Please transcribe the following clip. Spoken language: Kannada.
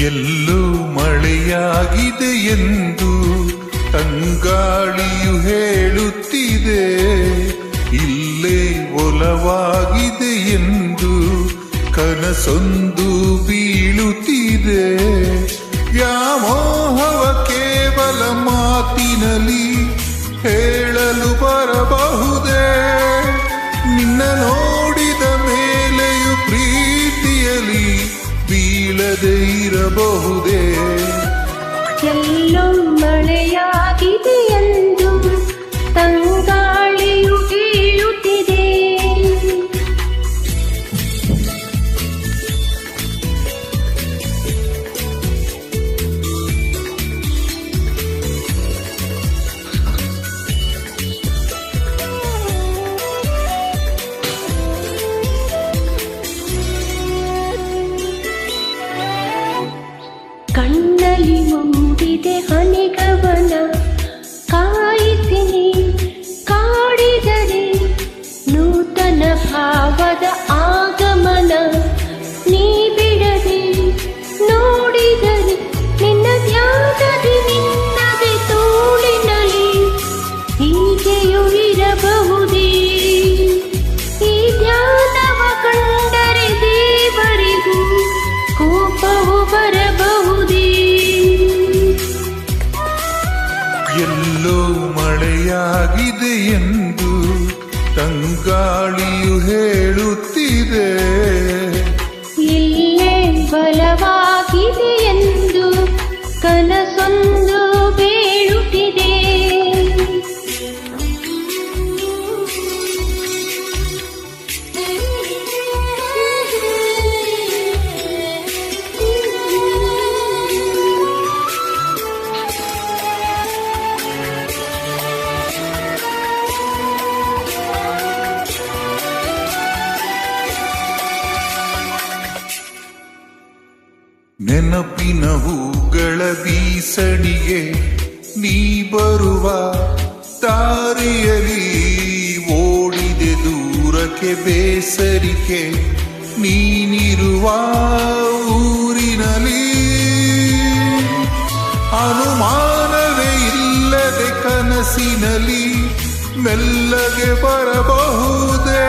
ಎಲ್ಲೂ ಮಳೆಯಾಗಿದೆ ಎಂದು ತಂಗಾಳಿಯು ಹೇಳುತ್ತಿದೆ. ಇಲ್ಲೇ ಒಲವಾಗಿದೆ ಎಂದು ಕನಸೊಂದು ಬೀಳುತ್ತಿದೆ. ವ್ಯಾಮೋಹವ ಕೇವಲ ಮಾತಿನಲ್ಲಿ ಹೇಳಲು ಬರಬಹುದೇ? ನಿನ್ನ ನೋಡಿದ ಮೇಲೆಯು ಪ್ರೀತಿಯಲಿ ಬೀಳದೆ ಇರಬಹುದೇ? ಎಲ್ಲೋ ಮಳೆಯಾಗಿದೆ. ಕಣ್ಣಲ್ಲಿ ಮೂಡಿದೆ ಹನಿಗವನ ಕಾಯಿಸಿನಿ, ಕಾಡಿದರೆ ನೂತನ ಭಾವದ ಆಗಮನ. ನೀ ಬಿಡದೆ ನೋಡಿದರೆ ನಿನ್ನ ಧ್ಯಾನದಿ ನಿನ್ನದೆ ತೋಳಿನಲ್ಲಿ ಹೀಗೆಯೂ ಇರಬಹುದೇ? ಈ ಧ್ಯಾನವ ಕಂಡರೆ ದೇವರಿಗೂ ಕೋಪವು ಬರಬಹುದೇ? ಮಳೆಯಾಗಿದೆ ಎಂದು ತಂಗಾಳಿಯು ಹೇಳುತ್ತಿದೆ. ನೆನಪಿನ ಹೂಗಳ ಬೀಸಣಿಗೆ ನೀ ಬರುವ ದಾರಿಯಲಿ ಓಡಿದೆ ದೂರಕ್ಕೆ ಬೇಸರಿಕೆ, ನೀನಿರುವ ಊರಿನಲ್ಲಿ. ಅನುಮಾನವೇ ಇಲ್ಲದೆ ಕನಸಿನಲ್ಲಿ ಮೆಲ್ಲಗೆ ಬರಬಹುದೇ?